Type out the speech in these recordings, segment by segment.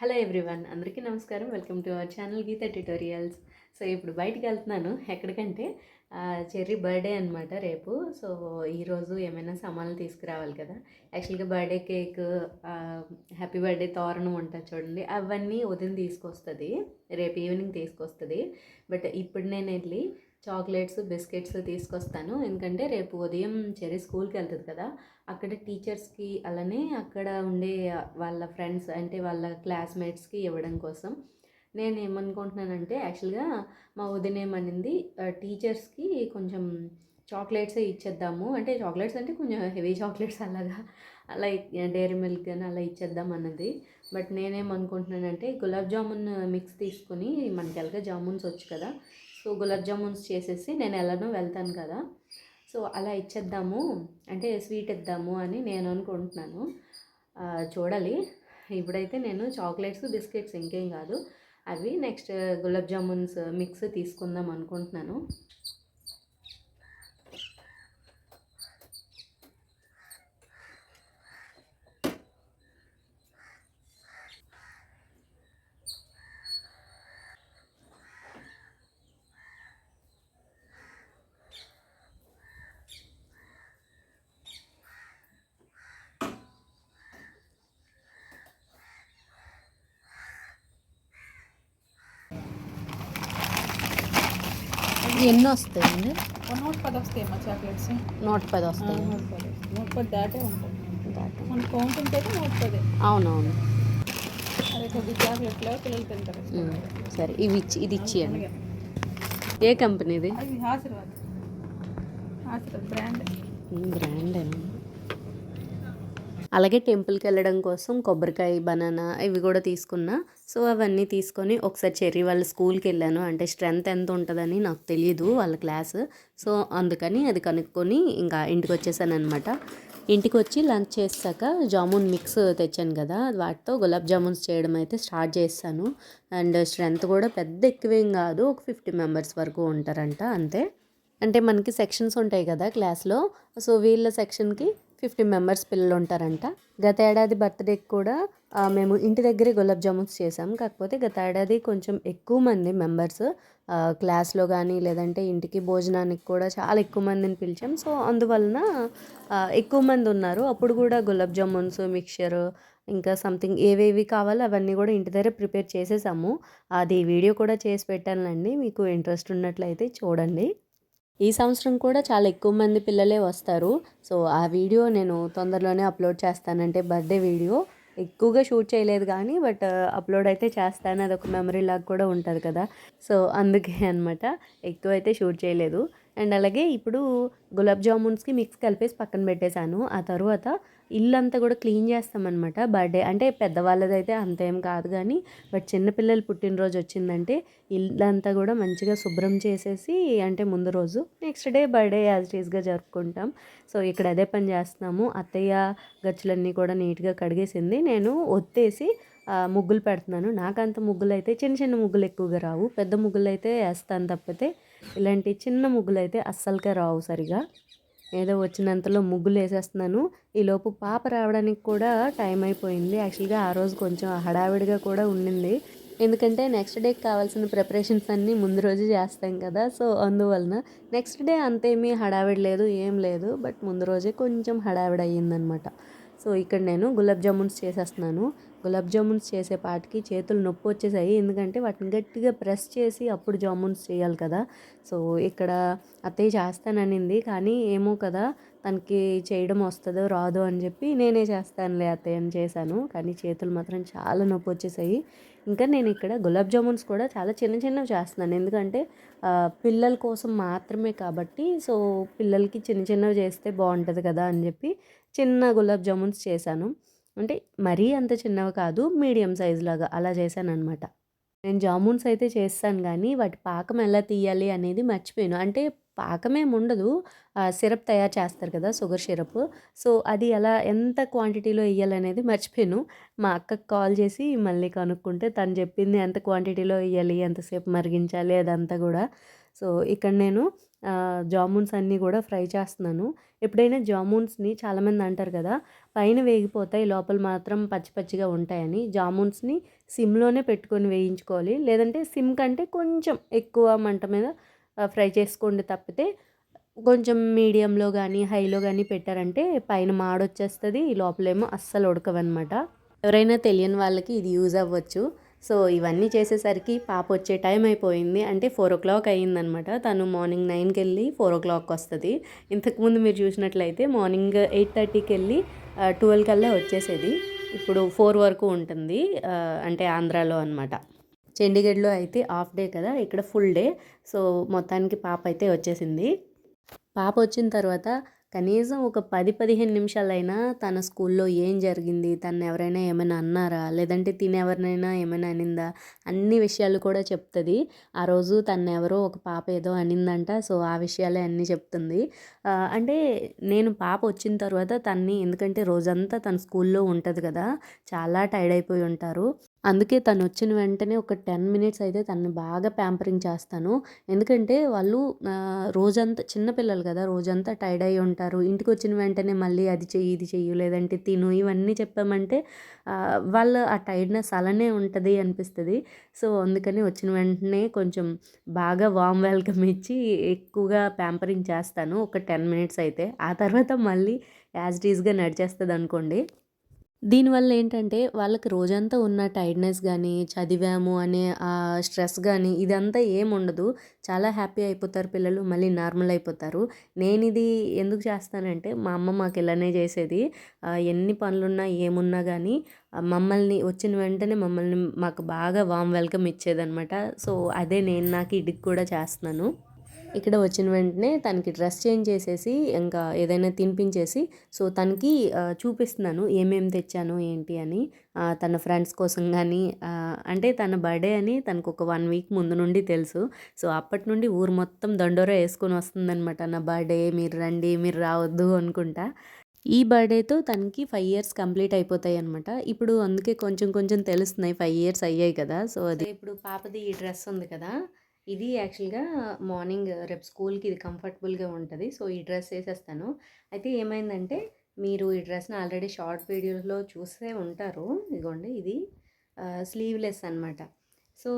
Hello everyone అందరికీ నమస్కారం. Welcome to our channel Geetha tutorials. So ఇప్పుడు బయటికి వెళ్తున్నాను. ఎక్కడికంటే చెర్రీ బర్త్డే అనమాట రేపు. సో ఈరోజు ఏమైనా సామాన్లు తీసుకురావాలి కదా. యాక్చువల్గా బర్త్డే కేక్ హ్యాపీ బర్త్డే తోరణం ఉంటుంది చూడండి. అవన్నీ ఉదయం తీసుకొస్తుంది. రేపు ఈవినింగ్ తీసుకొస్తుంది. బట్ ఇప్పుడు నేను వెళ్ళి చాక్లెట్స్ బిస్కెట్స్ తీసుకొస్తాను. ఎందుకంటే రేపు ఉదయం చెరీ స్కూల్కి వెళ్తుంది కదా అక్కడ టీచర్స్కి అలానే అక్కడ ఉండే వాళ్ళ ఫ్రెండ్స్ అంటే వాళ్ళ క్లాస్మేట్స్కి ఇవ్వడం కోసం. నేను ఏమనుకుంటున్నానంటే యాక్చువల్గా మా వదిన ఏమనింది టీచర్స్కి కొంచెం చాక్లెట్సే ఇచ్చేద్దాము. అంటే చాక్లెట్స్ అంటే కొంచెం హెవీ చాక్లెట్స్ అలాగా అలా డైరీ మిల్క్ అని అలా ఇచ్చేద్దాం అన్నది. బట్ నేనేమనుకుంటున్నానంటే గులాబ్ జామున్ మిక్స్ తీసుకొని మనకి ఎలాగ జామున్స్ వచ్చు కదా సో గులాబ్ జామున్స్ చేసేసి నేను ఎలానో వెళ్తాను కదా. సో అలా ఇచ్చేద్దాము. అంటే స్వీట్ ఇద్దాము అని నేను అనుకుంటున్నాను. చూడాలి. ఇప్పుడైతే నేను చాక్లెట్స్ బిస్కెట్స్ ఇంకేం కాదు. అవి నెక్స్ట్ గులాబ్ జామున్స్ మిక్స్ తీసుకుందాం అనుకుంటున్నాను. ఎన్ని వస్తాయండి? నూట పది వస్తాయి మా చాక్లెట్స్. నూట పది వస్తాయి. నూట పది. నూట పది దాటే ఉంటుంది మన కౌంట్ ఉంటే నూట పది. అవునవును. అదే కొద్ది చాక్లెట్లో పిల్లలు తింటారు. సరే ఇవి ఇచ్చి ఇది ఇచ్చేయండి. ఏ కంపెనీది ఆశీర్వాద్. ఆశీర్వాద్ బ్రాండ్. బ్రాండ్ అలాగే టెంపుల్కి వెళ్ళడం కోసం కొబ్బరికాయ బనానా ఇవి కూడా తీసుకున్నా. సో అవన్నీ తీసుకొని ఒకసారి చెర్రీ వాళ్ళ స్కూల్కి వెళ్ళాను అంటే స్ట్రెంత్ ఎంత ఉంటుందని నాకు తెలియదు వాళ్ళ క్లాస్. సో అందుకని అది కనుక్కొని ఇంకా ఇంటికి వచ్చేసాను అనమాట ఇంటికి వచ్చి లంచ్ చేసాక జామున్ మిక్స్ తెచ్చాను కదా వాటితో గులాబ్ జామున్స్ చేయడం అయితే స్టార్ట్ చేస్తాను అండ్ స్ట్రెంత్ కూడా పెద్ద ఎక్కువేం కాదు ఒక ఫిఫ్టీ మెంబర్స్ వరకు ఉంటారంట అంతే. అంటే మనకి సెక్షన్స్ ఉంటాయి కదా క్లాస్లో. సో వీళ్ళ సెక్షన్కి ఫిఫ్టీ మెంబర్స్ పిల్లలు ఉంటారంట. గత ఏడాది బర్త్డేకి కూడా మేము ఇంటి దగ్గరే గులాబ్ జామున్స్ చేసాం. కాకపోతే గత ఏడాది కొంచెం ఎక్కువ మంది మెంబర్స్ క్లాస్లో కానీ లేదంటే ఇంటికి భోజనానికి కూడా చాలా ఎక్కువ మందిని పిలిచాం. సో అందువలన ఎక్కువ మంది ఉన్నారు. అప్పుడు కూడా గులాబ్ జామున్స్ మిక్చర్ ఇంకా సంథింగ్ ఏవేవి కావాలో అవన్నీ కూడా ఇంటి దగ్గర ప్రిపేర్ చేసేసాము. అది వీడియో కూడా చేసి పెట్టానులండి. మీకు ఇంట్రెస్ట్ ఉన్నట్లయితే చూడండి. ఈ సంవత్సరం కూడా చాలా ఎక్కువ మంది పిల్లలే వస్తారు. సో ఆ వీడియో నేను తొందరలోనే అప్లోడ్ చేస్తానంటే బర్త్డే వీడియో. ఎక్కువగా షూట్ చేయలేదు కానీ బట్ అప్లోడ్ అయితే చేస్తాను. అది ఒక మెమరీ లాగా కూడా ఉంటుంది కదా. సో అందుకే అనమాట అయితే షూట్ చేయలేదు. అండ్ అలాగే ఇప్పుడు గులాబ్ జామున్స్కి మిక్స్ కలిపేసి పక్కన పెట్టేశాను. ఆ తర్వాత ఇల్లంతా కూడా క్లీన్ చేస్తామన్నమాట. బర్త్డే అంటే పెద్దవాళ్ళదైతే అంతేం కాదు కానీ బట్ చిన్నపిల్లలు పుట్టినరోజు వచ్చిందంటే ఇల్లంతా కూడా మంచిగా శుభ్రం చేసేసి అంటే ముందు రోజు నెక్స్ట్ డే బర్త్డే యాజ్ టీస్గా జరుపుకుంటాం. సో ఇక్కడ అదే పని చేస్తున్నాము. అత్తయ్య గచ్చులన్నీ కూడా నీట్గా కడిగేసింది. నేను ఒత్తేసి ముగ్గులు పెడుతున్నాను. నాకంత ముగ్గులు అయితే చిన్న చిన్న ముగ్గులు ఎక్కువగా రావు. పెద్ద ముగ్గులు అయితే వేస్తాను తప్పితే ఇలాంటి చిన్న ముగ్గులు అయితే అస్సలుగా రావు సరిగా. ఏదో వచ్చినంతలో ముగ్గులు వేసేస్తున్నాను ఈలోపు పాప రావడానికి కూడా టైం అయిపోయింది. యాక్చువల్గా ఆ రోజు కొంచెం హడావిడిగా కూడా ఉండింది. ఎందుకంటే నెక్స్ట్ డేకి కావాల్సిన ప్రిపరేషన్స్ అన్నీ ముందు రోజు చేస్తాం కదా. సో అందువలన నెక్స్ట్ డే అంతేమీ హడావిడి లేదు ఏం లేదు. బట్ ముందు రోజే కొంచెం హడావిడి అయ్యిందనమాట. సో ఇక్కడ నేను గులాబ్ జామున్స్ చేసేస్తున్నాను. గులాబ్ జామున్స్ చేసే పాటికి చేతులు నొప్పి వచ్చేసాయి. ఎందుకంటే వాటిని గట్టిగా ప్రెస్ చేసి అప్పుడు జామున్స్ చేయాలి కదా. సో ఇక్కడ అత్తయ్య చేస్తాననింది. కానీ ఏమో కదా తనకి చేయడం వస్తుందో రాదో అని చెప్పి నేనే చేస్తానులే అత్తయ్య అని చేశాను. కానీ చేతులు మాత్రం చాలా నొప్పి వచ్చేసాయి. ఇంకా నేను ఇక్కడ గులాబ్ జామున్స్ కూడా చాలా చిన్న చిన్నవి చేస్తున్నాను. ఎందుకంటే పిల్లల కోసం మాత్రమే కాబట్టి సో పిల్లలకి చిన్న చిన్నవి చేస్తే బాగుంటుంది కదా అని చెప్పి చిన్న గులాబ్ జామున్స్ చేశాను. అంటే మరీ అంత చిన్నవి కాదు మీడియం సైజ్ లాగా అలా చేశాను అనమాట నేను జామున్స్ అయితే చేస్తాను కానీ వాటి పాకం ఎలా తీయాలి అనేది మర్చిపోయాను. అంటే పాకమేం ఉండదు సిరప్ తయారు చేస్తారు కదా షుగర్ సిరప్. సో అది ఎలా ఎంత క్వాంటిటీలో వేయాలనేది మర్చిపోయాను. మా అక్కకు కాల్ చేసి మళ్ళీ కనుక్కుంటే తను చెప్పింది ఎంత క్వాంటిటీలో వేయాలి ఎంతసేపు మరిగించాలి అదంతా కూడా. సో ఇక్కడ నేను జామున్స్ అన్నీ కూడా ఫ్రై చేస్తున్నాను. ఎప్పుడైనా జామున్స్ని చాలామంది అంటారు కదా పైన వేగిపోతాయి లోపల మాత్రం పచ్చి పచ్చిగా ఉంటాయని. జామున్స్ని సిమ్లోనే పెట్టుకొని వేయించుకోవాలి. లేదంటే సిమ్ కంటే కొంచెం ఎక్కువ మంట మీద ఫ్రై చేసుకోండి తప్పితే కొంచెం మీడియంలో కానీ హైలో కానీ పెట్టారంటే పైన మాడొచ్చేస్తుంది లోపలేమో అస్సలు ఉడకవన్నమాట. ఎవరైనా తెలియని వాళ్ళకి ఇది యూజ్ అవ్వచ్చు. సో ఇవన్నీ చేసేసరికి పాప వచ్చే టైం అయిపోయింది. అంటే ఫోర్ ఓ క్లాక్ అయ్యిందనమాట తను మార్నింగ్ నైన్కి వెళ్ళి ఫోర్ ఓ క్లాక్ వస్తుంది. ఇంతకుముందు మీరు చూసినట్లయితే మార్నింగ్ ఎయిట్ థర్టీకి వెళ్ళి ట్వెల్వ్ కల్లా వచ్చేసేది. ఇప్పుడు ఫోర్ వరకు ఉంటుంది అంటే ఆంధ్రాలో అనమాట చండీగఢ్లో అయితే హాఫ్ డే కదా ఇక్కడ ఫుల్ డే. సో మొత్తానికి పాప అయితే వచ్చేసింది. పాప వచ్చిన తర్వాత కనీసం ఒక పది పదిహేను నిమిషాలైనా తన స్కూల్లో ఏం జరిగింది తను ఎవరైనా ఏమైనా అన్నారా లేదంటే తినెవరినైనా ఏమైనా అనిందా అన్ని విషయాలు కూడా చెప్తుంది. ఆ రోజు తను ఎవరో ఒక పాప ఏదో అనిందంట సో ఆ విషయాలే అన్నీ చెప్తుంది. అంటే నేను పాప వచ్చిన తర్వాత తన్ని ఎందుకంటే రోజంతా తన స్కూల్లో ఉంటుంది కదా చాలా టైర్డ్ అయిపోయి ఉంటారు. అందుకే తను వచ్చిన వెంటనే ఒక టెన్ మినిట్స్ అయితే తనని బాగా ప్యాంపరింగ్ చేస్తాను. ఎందుకంటే వాళ్ళు రోజంతా చిన్నపిల్లలు కదా రోజంతా టైడ్ అయి ఉంటారు. ఇంటికి వచ్చిన వెంటనే మళ్ళీ అది చెయ్యి ఇది చెయ్యి లేదంటే తిను ఇవన్నీ చెప్పామంటే వాళ్ళ ఆ టైర్డ్నెస్ అలానే ఉంటుంది అనిపిస్తుంది. సో అందుకని వచ్చిన వెంటనే కొంచెం బాగా వామ్ వెల్కమ్ ఇచ్చి ఎక్కువగా ప్యాంపరింగ్ చేస్తాను. ఒక టెన్ మినిట్స్ అయితే. ఆ తర్వాత మళ్ళీ యాజ్ డీజ్గా నడిచేస్తుంది అనుకోండి దీనివల్ల ఏంటంటే వాళ్ళకి రోజంతా ఉన్న టైర్డ్నెస్ కానీ చదివాము అనే ఆ స్ట్రెస్ కానీ ఇదంతా ఏముండదు చాలా హ్యాపీ అయిపోతారు పిల్లలు మళ్ళీ నార్మల్ అయిపోతారు. నేను ఇది ఎందుకు చేస్తానంటే మా అమ్మ మాకు ఇలానే చేసేది. ఎన్ని పనులున్నా ఏమున్నా కానీ మమ్మల్ని వచ్చిన వెంటనే మమ్మల్ని మాకు బాగా వామ్ వెల్కమ్ ఇచ్చేదనమాట సో అదే నేను నాకు ఇడికి కూడా చేస్తున్నాను. ఇక్కడ వచ్చిన వెంటనే తనకి డ్రెస్ చేంజ్ చేసేసి ఇంకా ఏదైనా తినిపించేసి సో తనకి చూపిస్తున్నాను ఏమేమి తెచ్చాను ఏంటి అని. తన ఫ్రెండ్స్ కోసం కానీ అంటే తన బర్త్డే అని తనకు ఒక వన్ వీక్ ముందు నుండి తెలుసు. సో అప్పటి నుండి ఊరు మొత్తం దండోరా వేసుకొని వస్తుందనమాట నా బర్త్డే మీరు రండి మీరు రావద్దు అనుకుంటా. ఈ బర్త్డేతో తనకి ఫైవ్ ఇయర్స్ కంప్లీట్ అయిపోతాయి అనమాట ఇప్పుడు అందుకే కొంచెం కొంచెం తెలుస్తున్నాయి ఫైవ్ ఇయర్స్ అయ్యాయి కదా. సో అది ఇప్పుడు పాపది ఈ డ్రెస్ ఉంది కదా. ఇది యాక్చువల్గా మార్నింగ్ రేపు స్కూల్కి ఇది కంఫర్టబుల్గా ఉంటుంది. సో ఈ డ్రెస్ వేసేస్తాను. అయితే ఏమైందంటే మీరు ఈ డ్రెస్ని ఆల్రెడీ షార్ట్ వీడియోలో చూసే ఉంటారు. ఇదిగోండి ఇది స్లీవ్లెస్ అన్నమాట. సో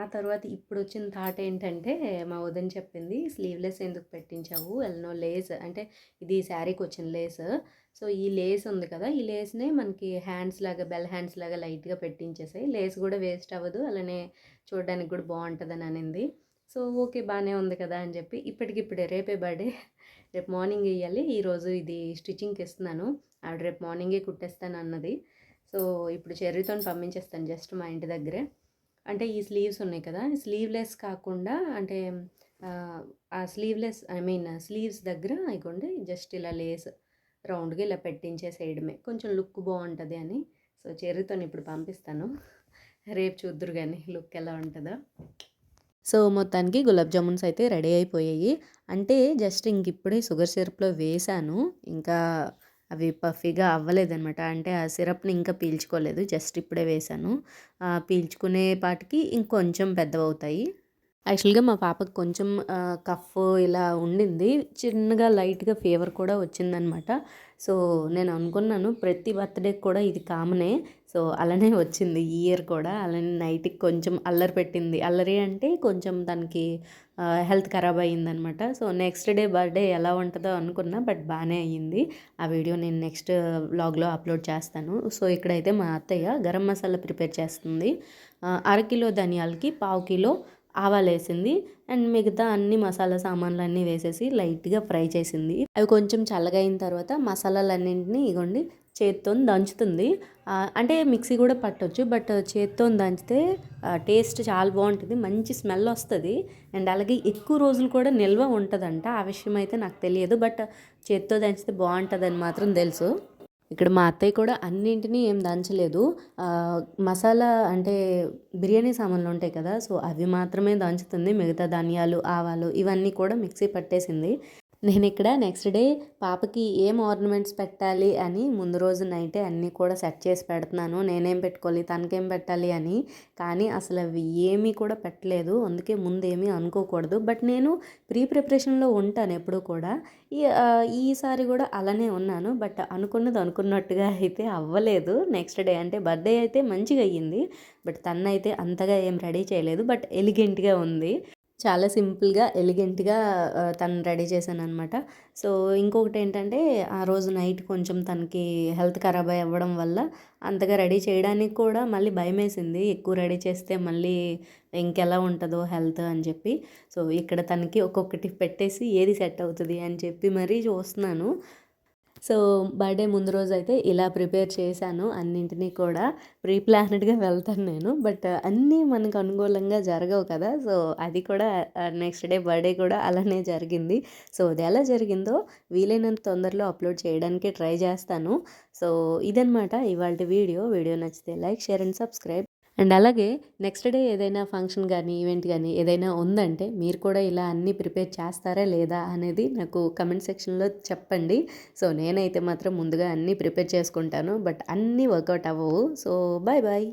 ఆ తర్వాత ఇప్పుడు వచ్చిన థాట్ ఏంటంటే మా వదిన చెప్పింది స్లీవ్లెస్ ఎందుకు పెట్టించావు? ఎల్నో లేస్. అంటే ఇది శారీకి వచ్చిన లేస్. సో ఈ లేస్ ఉంది కదా ఈ లేస్నే మనకి హ్యాండ్స్ లాగా బెల్ హ్యాండ్స్ లాగా లైట్గా పెట్టించేసాయి. లేస్ కూడా వేస్ట్ అవ్వదు అలానే చూడడానికి కూడా బాగుంటుందని అనింది. సో ఓకే బాగానే ఉంది కదా అని చెప్పి ఇప్పటికిప్పుడే రేపే బర్త్డే. రేపు మార్నింగ్ వేయాలి ఈరోజు ఇది స్టిచ్చింగ్కి ఇస్తున్నాను ఆవిడ రేపు మార్నింగే కుట్టేస్తాను అన్నది సో ఇప్పుడు చెర్రీతో పంపించేస్తాను జస్ట్ మా ఇంటి దగ్గరే. అంటే ఈ స్లీవ్స్ ఉన్నాయి కదా స్లీవ్లెస్ కాకుండా అంటే ఆ, స్లీవ్లెస్ ఐ మీన్ స్లీవ్స్ దగ్గర ఇగోండి జస్ట్ ఇలా లేస్ రౌండ్గా ఇలా పెట్టించేసేయడమే కొంచెం లుక్ బాగుంటుంది అని. సో చెర్రీతో ఇప్పుడు పంపిస్తాను. రేపు చూద్దురు కానీ లుక్ ఎలా ఉంటుందో. సో మొత్తానికి గులాబ్ జామున్స్ అయితే రెడీ అయిపోయాయి. అంటే జస్ట్ ఇంక ఇప్పుడే షుగర్ సిరప్లో వేసాను. ఇంకా అవి పఫీగా అవ్వలేదన్నమాట. అంటే ఆ సిరప్ని ఇంకా పీల్చుకోలేదు. జస్ట్ ఇప్పుడే వేసాను. పీల్చుకునే పాటికి ఇంకొంచెం పెద్దవవుతాయి. యాక్చువల్గా మా పాపకు కొంచెం కఫ్ ఇలా ఉండింది. చిన్నగా లైట్గా ఫీవర్ కూడా వచ్చిందనమాట సో నేను అనుకున్నాను ప్రతి బర్త్డేకి కూడా ఇది కామనే. సో అలానే వచ్చింది ఈ ఇయర్ కూడా. అలానే నైట్కి కొంచెం అల్లరి పెట్టింది. అల్లరి అంటే కొంచెం దానికి హెల్త్ ఖరాబ్ అయ్యిందనమాట సో నెక్స్ట్ డే బర్త్డే ఎలా ఉంటుందో అనుకున్నా బట్ బాగానే అయ్యింది. ఆ వీడియో నేను నెక్స్ట్ వ్లాగ్లో అప్లోడ్ చేస్తాను. సో ఇక్కడైతే మా అత్తయ్య గరం మసాలా ప్రిపేర్ చేస్తుంది. అరకిలో ధనియాలకి పావు కిలో ఆవాలు వేసింది అండ్ మిగతా అన్ని మసాలా సామాన్లు అన్నీ వేసేసి లైట్గా ఫ్రై చేసింది. అవి కొంచెం చల్లగా అయిన తర్వాత మసాలాలన్నింటినీ ఇగోండి చేత్తో దంచుతుంది. అంటే మిక్సీ కూడా పట్టొచ్చు బట్ చేత్తో దంచితే టేస్ట్ చాలా బాగుంటుంది మంచి స్మెల్ వస్తుంది. అండ్ అలాగే ఎక్కువ రోజులు కూడా నిల్వ ఉంటుందంట ఆ విషయం అయితే నాకు తెలియదు బట్ చేత్తో దంచితే బాగుంటుందని మాత్రం తెలుసు. ఇక్కడ మా అత్తయ్య కూడా అన్నింటినీ ఏం దంచలేదు. మసాలా అంటే బిర్యానీ సామాన్లు ఉంటాయి కదా సో అవి మాత్రమే దంచుతుంది మిగతా ధనియాలు ఆవాలు ఇవన్నీ కూడా మిక్సీ పట్టేసింది. నేను ఇక్కడ నెక్స్ట్ డే పాపకి ఏం ఆర్నమెంట్స్ పెట్టాలి అని ముందు రోజు నైటే అన్నీ కూడా సెట్ చేసి పెడుతున్నాను. నేనేం పెట్టుకోవాలి తనకేం పెట్టాలి అని. కానీ అసలు అవి ఏమీ కూడా పెట్టలేదు. అందుకే ముందేమీ అనుకోకూడదు. బట్ నేను ప్రీ ప్రిపరేషన్లో ఉంటాను ఎప్పుడూ కూడా. ఈ ఈసారి కూడా అలానే ఉన్నాను. బట్ అనుకున్నది అనుకున్నట్టుగా అయితే అవ్వలేదు. నెక్స్ట్ డే అంటే బర్త్డే అయితే మంచిగా అయ్యింది. బట్ తనైతే అంతగా ఏం రెడీ చేయలేదు. బట్ ఎలిగెంట్గా ఉంది. చాలా సింపుల్గా ఎలిగెంట్గా తను రెడీ చేశాను అనమాట సో ఇంకొకటి ఏంటంటే ఆ రోజు నైట్ కొంచెం తనకి హెల్త్ ఖరాబ్ అవ్వడం వల్ల అంతగా రెడీ చేయడానికి కూడా మళ్ళీ భయం వేసింది ఎక్కువ రెడీ చేస్తే మళ్ళీ ఇంకెలా ఉంటుందో హెల్త్ అని చెప్పి. సో ఇక్కడ తనకి ఒక్కొక్కటి పెట్టేసి ఏది సెట్ అవుతుంది అని చెప్పి మరీ చూస్తున్నాను. సో బర్త్డే ముందు రోజు అయితే ఇలా ప్రిపేర్ చేశాను అన్నింటినీ కూడా. ప్రీ ప్లానెడ్గా వెళ్తాను నేను. బట్ అన్నీ మనకు అనుకూలంగా జరగవు కదా. సో అది కూడా నెక్స్ట్ డే బర్త్డే కూడా అలానే జరిగింది. సో అది ఎలా జరిగిందో వీలైనంత తొందరలో అప్లోడ్ చేయడానికి ట్రై చేస్తాను. సో ఇదనమాట ఇవాళ వీడియో. వీడియో నచ్చితే like share and subscribe. And అలాగే నెక్స్ట్ డే ఏదైనా ఫంక్షన్ కానీ ఈవెంట్ కానీ ఏదైనా ఉందంటే మీరు కూడా ఇలా అన్నీ ప్రిపేర్ చేస్తారా లేదా అనేది నాకు కమెంట్ సెక్షన్లో చెప్పండి. సో నేనైతే మాత్రం ముందుగా అన్నీ ప్రిపేర్ చేసుకుంటాను. బట్ అన్నీ వర్కౌట్ అవ్వవు. So bye bye.